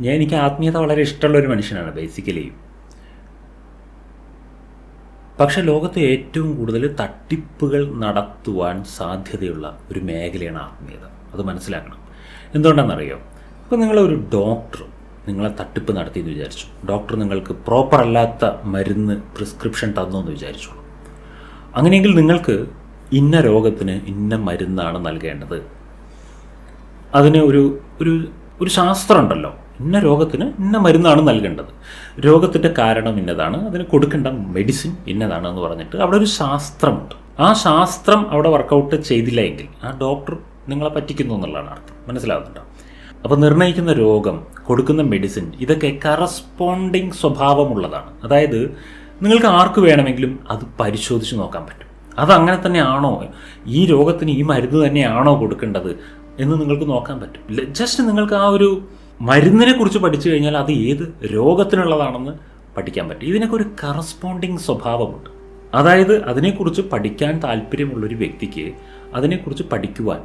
ഞാൻ എനിക്ക് ആത്മീയത വളരെ ഇഷ്ടമുള്ള ഒരു മനുഷ്യനാണ് ബേസിക്കലി പക്ഷെ ലോകത്ത് ഏറ്റവും കൂടുതൽ തട്ടിപ്പുകൾ നടത്തുവാൻ സാധ്യതയുള്ള ഒരു മേഖലയാണ് ആത്മീയത. അത് മനസ്സിലാക്കണം. എന്തുകൊണ്ടാണെന്നറിയോ? ഇപ്പോൾ നിങ്ങളൊരു ഡോക്ടർ നിങ്ങളെ തട്ടിപ്പ് നടത്തി എന്ന് വിചാരിച്ചു. ഡോക്ടർ നിങ്ങൾക്ക് പ്രോപ്പർ അല്ലാത്ത മരുന്ന് പ്രിസ്ക്രിപ്ഷൻ തന്നു എന്ന് വിചാരിച്ചോളൂ. അങ്ങനെയെങ്കിൽ നിങ്ങൾക്ക് ഇന്ന രോഗത്തിന് ഇന്ന മരുന്നാണ് നൽകേണ്ടത്. അതിന് ഒരു ഒരു ഒരു ശാസ്ത്രം ഉണ്ടല്ലോ. ഇന്ന രോഗത്തിന് ഇന്ന മരുന്നാണ് നൽകേണ്ടത്. രോഗത്തിന്റെ കാരണം ഇന്നതാണ് അതിന് കൊടുക്കേണ്ട മെഡിസിൻ ഇന്നതാണ് എന്ന് പറഞ്ഞിട്ട് അവിടെ ഒരു ശാസ്ത്രമുണ്ട്. ആ ശാസ്ത്രം അവിടെ വർക്കൗട്ട് ചെയ്തില്ല എങ്കിൽ ആ ഡോക്ടർ നിങ്ങളെ പറ്റിക്കുന്നു എന്നുള്ളതാണ് അർത്ഥം. മനസ്സിലാകുന്നുണ്ടോ അപ്പോൾ നിർണയിക്കുന്ന രോഗം കൊടുക്കുന്ന മെഡിസിൻ ഇതൊക്കെ കറസ്പോണ്ടിങ് സ്വഭാവമുള്ളതാണ്. അതായത് നിങ്ങൾക്ക് ആർക്ക് വേണമെങ്കിലും അത് പരിശോധിച്ച് നോക്കാൻ പറ്റും. അതങ്ങനെ തന്നെയാണോ? ഈ രോഗത്തിന് ഈ മരുന്ന് തന്നെയാണോ കൊടുക്കേണ്ടത് എന്ന് നിങ്ങൾക്ക് നോക്കാൻ പറ്റും. ജസ്റ്റ് നിങ്ങൾക്ക് ആ ഒരു മരുന്നിനെ കുറിച്ച് പഠിച്ചു കഴിഞ്ഞാൽ അത് ഏത് രോഗത്തിനുള്ളതാണെന്ന് പഠിക്കാൻ പറ്റും. ഇതിനൊക്കെ ഒരു കറസ്പോണ്ടിങ് സ്വഭാവമുണ്ട്. അതായത് അതിനെക്കുറിച്ച് പഠിക്കാൻ താല്പര്യമുള്ളൊരു വ്യക്തിക്ക് അതിനെക്കുറിച്ച് പഠിക്കുവാൻ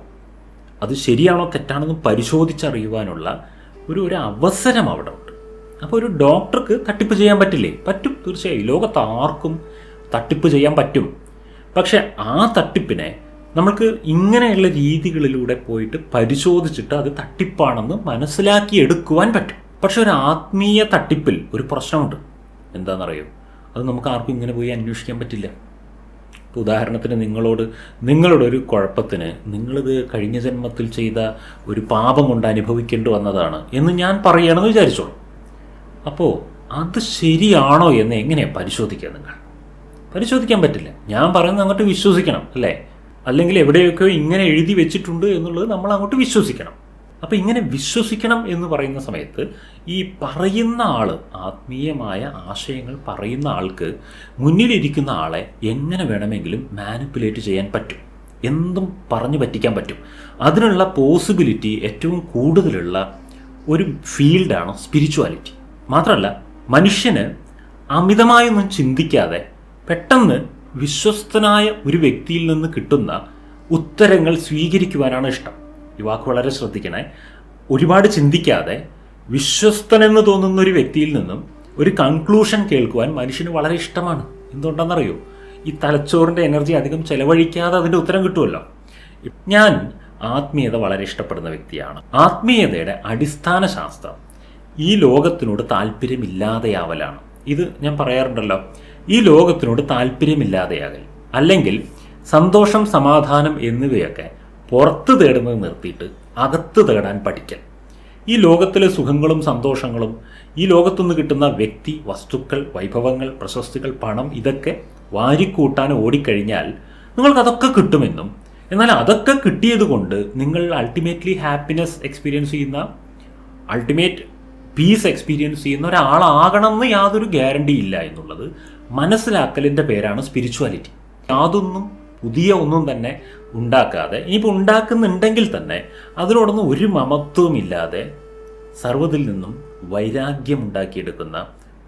അത് ശരിയാണോ തെറ്റാണെന്ന് പരിശോധിച്ചറിയുവാനുള്ള ഒരു ഒരു അവസരം അവിടെ ഉണ്ട്. അപ്പോൾ ഒരു ഡോക്ടർക്ക് തട്ടിപ്പ് ചെയ്യാൻ പറ്റില്ലേ? പറ്റും തീർച്ചയായും. ലോകത്ത് ആർക്കും തട്ടിപ്പ് ചെയ്യാൻ പറ്റും. പക്ഷെ ആ തട്ടിപ്പിനെ നമ്മൾക്ക് ഇങ്ങനെയുള്ള രീതികളിലൂടെ പോയിട്ട് പരിശോധിച്ചിട്ട് അത് തട്ടിപ്പാണെന്ന് മനസ്സിലാക്കി എടുക്കുവാൻ പറ്റും. പക്ഷെ ഒരു ആത്മീയ തട്ടിപ്പിൽ ഒരു പ്രശ്നമുണ്ട്. എന്താണെന്നറിയോ? അത് നമുക്ക് ആർക്കും ഇങ്ങനെ പോയി അന്വേഷിക്കാൻ പറ്റില്ല. ഇപ്പോൾ ഉദാഹരണത്തിന് നിങ്ങളോട് നിങ്ങളുടെ ഒരു കുഴപ്പത്തിന് നിങ്ങളിത് കഴിഞ്ഞ ജന്മത്തിൽ ചെയ്ത ഒരു പാപം കൊണ്ട് അനുഭവിക്കേണ്ടി വന്നതാണ് എന്ന് ഞാൻ പറയണമെന്ന് വിചാരിച്ചോളൂ. അപ്പോൾ അത് ശരിയാണോ എന്ന് എങ്ങനെയാണ് പരിശോധിക്കുക നിങ്ങൾ? പരിശോധിക്കാൻ പറ്റില്ല. ഞാൻ പറയുന്നത് അങ്ങോട്ട് വിശ്വസിക്കണം അല്ലേ? അല്ലെങ്കിൽ എവിടെയൊക്കെ ഇങ്ങനെ എഴുതി വെച്ചിട്ടുണ്ട് എന്നുള്ളത് നമ്മൾ അങ്ങോട്ട് വിശ്വസിക്കണം. അപ്പോൾ ഇങ്ങനെ വിശ്വസിക്കണം എന്ന് പറയുന്ന സമയത്ത് ഈ പറയുന്ന ആൾ ആത്മീയമായ ആശയങ്ങൾ പറയുന്ന ആൾക്ക് മുന്നിലിരിക്കുന്ന ആളെ എങ്ങനെ വേണമെങ്കിലും മാനിപ്പുലേറ്റ് ചെയ്യാൻ പറ്റും. എന്തും പറഞ്ഞു പറ്റിക്കാൻ പറ്റും. അതിനുള്ള പോസിബിലിറ്റി ഏറ്റവും കൂടുതലുള്ള ഒരു ഫീൽഡാണ് സ്പിരിച്വാലിറ്റി മാത്രമല്ല മനുഷ്യന് അമിതമായൊന്നും ചിന്തിക്കാതെ പെട്ടെന്ന് വിശ്വസ്തനായ ഒരു വ്യക്തിയിൽ നിന്ന് കിട്ടുന്ന ഉത്തരങ്ങൾ സ്വീകരിക്കുവാനാണ് ഇഷ്ടം. ഈ വാക്ക് വളരെ ശ്രദ്ധിക്കണേ. ഒരുപാട് ചിന്തിക്കാതെ വിശ്വസ്തനെന്ന് തോന്നുന്ന ഒരു വ്യക്തിയിൽ നിന്നും ഒരു കൺക്ലൂഷൻ കേൾക്കുവാൻ മനുഷ്യന് വളരെ ഇഷ്ടമാണ്. എന്തുകൊണ്ടാണെന്നറിയോ? ഈ തലച്ചോറിന്റെ എനർജി അധികം ചെലവഴിക്കാതെ അതിന്റെ ഉത്തരം കിട്ടുമല്ലോ ഞാൻ ആത്മീയത വളരെ ഇഷ്ടപ്പെടുന്ന വ്യക്തിയാണ്. ആത്മീയതയുടെ അടിസ്ഥാന ശാസ്ത്രം ഈ ലോകത്തിനോട് താല്പര്യമില്ലാതെയാവലാണ്. ഇത് ഞാൻ പറയാറുണ്ടല്ലോ. ഈ ലോകത്തിനോട് താല്പര്യമില്ലാതെയാകൽ. അല്ലെങ്കിൽ സന്തോഷം സമാധാനം എന്നിവയൊക്കെ പുറത്ത് തേടുന്നത് നിർത്തിയിട്ട് അകത്ത് തേടാൻ പഠിക്കൽ. ഈ ലോകത്തിലെ സുഖങ്ങളും സന്തോഷങ്ങളും ഈ ലോകത്തുനിന്ന് കിട്ടുന്ന വ്യക്തി വസ്തുക്കൾ വൈഭവങ്ങൾ പ്രശസ്തികൾ പണം ഇതൊക്കെ വാരിക്കൂട്ടാൻ ഓടിക്കഴിഞ്ഞാൽ നിങ്ങൾക്ക് അതൊക്കെ കിട്ടുമെന്നും എന്നാൽ അതൊക്കെ കിട്ടിയത് കൊണ്ട് നിങ്ങൾ അൾട്ടിമേറ്റ്ലി ഹാപ്പിനെസ് എക്സ്പീരിയൻസ് ചെയ്യുന്ന അൾട്ടിമേറ്റ് പീസ് എക്സ്പീരിയൻസ് ചെയ്യുന്ന ഒരാളാകണം എന്ന് യാതൊരു ഗ്യാരണ്ടി ഇല്ല എന്നുള്ളത് മനസ്സിലാക്കലിന്റെ പേരാണ് സ്പിരിച്വാലിറ്റി യാതൊന്നും പുതിയ ഒന്നും തന്നെ ഉണ്ടാക്കാതെ ഇനിയിപ്പോൾ ഉണ്ടാക്കുന്നുണ്ടെങ്കിൽ തന്നെ അതിനോടൊന്നും ഒരു മമത്വവും ഇല്ലാതെ സർവതിൽ നിന്നും വൈരാഗ്യം ഉണ്ടാക്കിയെടുക്കുന്ന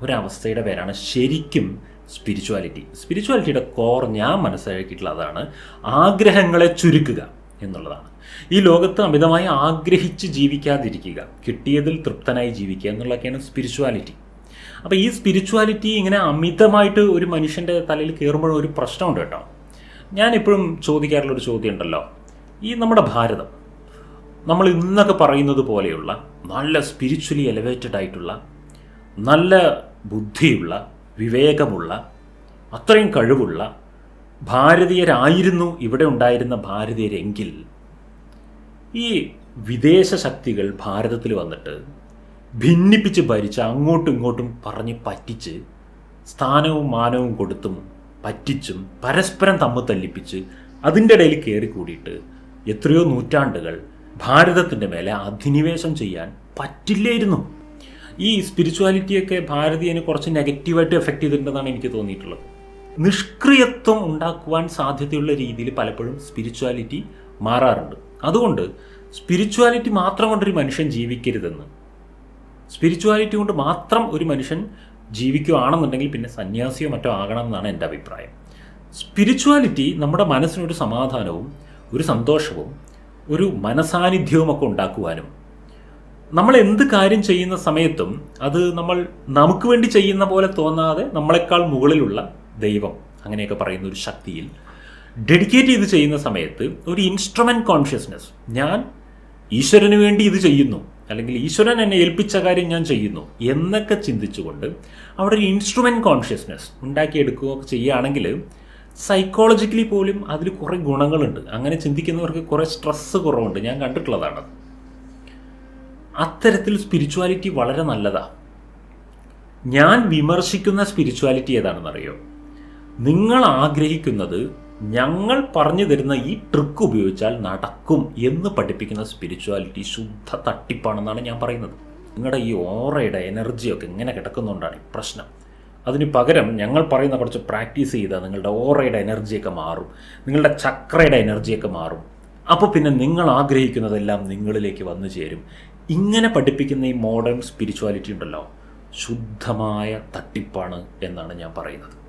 ഒരവസ്ഥയുടെ പേരാണ് ശരിക്കും സ്പിരിച്വാലിറ്റി സ്പിരിച്വാലിറ്റിയുടെ കോർ ഞാൻ മനസ്സിലാക്കിയിട്ടുള്ള അതാണ് ആഗ്രഹങ്ങളെ ചുരുക്കുക എന്നുള്ളതാണ്. ഈ ലോകത്ത് അമിതമായി ആഗ്രഹിച്ച് ജീവിക്കാതിരിക്കുക കിട്ടിയതിൽ തൃപ്തനായി ജീവിക്കുക എന്നുള്ളതൊക്കെയാണ് സ്പിരിച്വാലിറ്റി അപ്പോൾ ഈ സ്പിരിച്വാലിറ്റി ഇങ്ങനെ അമിതമായിട്ട് ഒരു മനുഷ്യന്റെ തലയിൽ കയറുമ്പോഴും ഒരു പ്രശ്നമുണ്ട് കേട്ടോ. ഞാൻ ചോദിക്കാറുള്ളൊരു ചോദ്യം ഉണ്ടല്ലോ ഈ നമ്മുടെ ഭാരതം നമ്മൾ ഇന്നൊക്കെ പറയുന്നത് പോലെയുള്ള നല്ല സ്പിരിച്വലി എലവേറ്റഡ് ആയിട്ടുള്ള നല്ല ബുദ്ധിയുള്ള വിവേകമുള്ള അത്രയും കഴിവുള്ള ഭാരതീയരായിരുന്നു ഇവിടെ ഉണ്ടായിരുന്ന ഭാരതീയരെങ്കിൽ ഈ വിദേശ ശക്തികൾ ഭാരതത്തിൽ വന്നിട്ട് ഭിന്നിപ്പിച്ച് ഭരിച്ച് അങ്ങോട്ടും ഇങ്ങോട്ടും പറഞ്ഞ് പറ്റിച്ച് സ്ഥാനവും മാനവും കൊടുത്തും പറ്റിച്ചും പരസ്പരം തമ്മിൽ തല്ലിപ്പിച്ച് അതിന്റെ ഇടയിൽ കയറി കൂടിയിട്ട് എത്രയോ നൂറ്റാണ്ടുകൾ ഭാരതത്തിന്റെ മേലെ അധിനിവേശം ചെയ്യാൻ പറ്റില്ലായിരുന്നു. ഈ സ്പിരിച്വാലിറ്റിയൊക്കെ ഭാരതീയന് കുറച്ച് നെഗറ്റീവായിട്ട് എഫക്റ്റ് ചെയ്തിട്ടുണ്ടെന്നാണ് എനിക്ക് തോന്നിയിട്ടുള്ളത്. നിഷ്ക്രിയത്വം ഉണ്ടാക്കുവാൻ സാധ്യതയുള്ള രീതിയിൽ പലപ്പോഴും സ്പിരിച്വാലിറ്റി മാറാറുണ്ട്. അതുകൊണ്ട് സ്പിരിച്വാലിറ്റി മാത്രം കൊണ്ടൊരു മനുഷ്യൻ ജീവിക്കരുതെന്ന്. സ്പിരിച്വാലിറ്റി കൊണ്ട് മാത്രം ഒരു മനുഷ്യൻ ജീവിക്കുകയാണെന്നുണ്ടെങ്കിൽ പിന്നെ സന്യാസിയോ മറ്റോ ആകണം എന്നാണ് എന്റെ അഭിപ്രായം. സ്പിരിച്വാലിറ്റി നമ്മുടെ മനസ്സിനൊരു സമാധാനവും ഒരു സന്തോഷവും ഒരു മനസാന്നിധ്യവും ഒക്കെ ഉണ്ടാക്കുവാനും നമ്മൾ എന്ത് കാര്യം ചെയ്യുന്ന സമയത്തും അത് നമ്മൾ നമുക്ക് വേണ്ടി ചെയ്യുന്ന പോലെ തോന്നാതെ നമ്മളെക്കാൾ മുകളിലുള്ള ദൈവം അങ്ങനെയൊക്കെ പറയുന്ന ഒരു ശക്തിയിൽ ഡെഡിക്കേറ്റ് ചെയ്ത് ചെയ്യുന്ന സമയത്ത് ഒരു ഇൻസ്ട്രുമെന്റ് കോൺഷ്യസ്നെസ് ഞാൻ ഈശ്വരന് വേണ്ടി ഇത് ചെയ്യുന്നു. അല്ലെങ്കിൽ ഈശ്വരൻ എന്നെ ഏൽപ്പിച്ച കാര്യം ഞാൻ ചെയ്യുന്നു എന്നൊക്കെ ചിന്തിച്ചുകൊണ്ട് അവിടെ ഒരു ഇൻസ്ട്രുമെന്റ് കോൺഷ്യസ്നെസ് ഉണ്ടാക്കിയെടുക്കുകയൊക്കെ ചെയ്യുകയാണെങ്കിൽ സൈക്കോളജിക്കലി പോലും അതിൽ കുറേ ഗുണങ്ങളുണ്ട്. അങ്ങനെ ചിന്തിക്കുന്നവർക്ക് കുറേ സ്ട്രെസ്സ് കുറവുണ്ട്. ഞാൻ കണ്ടിട്ടുള്ളതാണ്. അത്തരത്തിൽ സ്പിരിച്വാലിറ്റി വളരെ നല്ലതാണ് ഞാൻ വിമർശിക്കുന്ന സ്പിരിച്വാലിറ്റി ഏതാണെന്നറിയോ? നിങ്ങൾ ആഗ്രഹിക്കുന്നത് ഞങ്ങൾ പറഞ്ഞു തരുന്ന ഈ ട്രിക്ക് ഉപയോഗിച്ചാൽ നടക്കും എന്ന് പഠിപ്പിക്കുന്ന സ്പിരിച്വാലിറ്റി ശുദ്ധ തട്ടിപ്പാണെന്നാണ് ഞാൻ പറയുന്നത്. നിങ്ങളുടെ ഈ ഓറയുടെ എനർജിയൊക്കെ ഇങ്ങനെ കിടക്കുന്നുകൊണ്ടാണ് ഈ പ്രശ്നം. അതിന് പകരം ഞങ്ങൾ പറയുന്ന കുറച്ച് പ്രാക്ടീസ് ചെയ്താൽ നിങ്ങളുടെ ഓറയുടെ എനർജിയൊക്കെ മാറും. നിങ്ങളുടെ ചക്രയുടെ എനർജിയൊക്കെ മാറും. അപ്പോൾ പിന്നെ നിങ്ങൾ ആഗ്രഹിക്കുന്നതെല്ലാം നിങ്ങളിലേക്ക് വന്നു ചേരും. ഇങ്ങനെ പഠിപ്പിക്കുന്ന ഈ മോഡേൺ സ്പിരിച്വാലിറ്റി ഉണ്ടല്ലോ. ശുദ്ധമായ തട്ടിപ്പാണ് എന്നാണ് ഞാൻ പറയുന്നത്.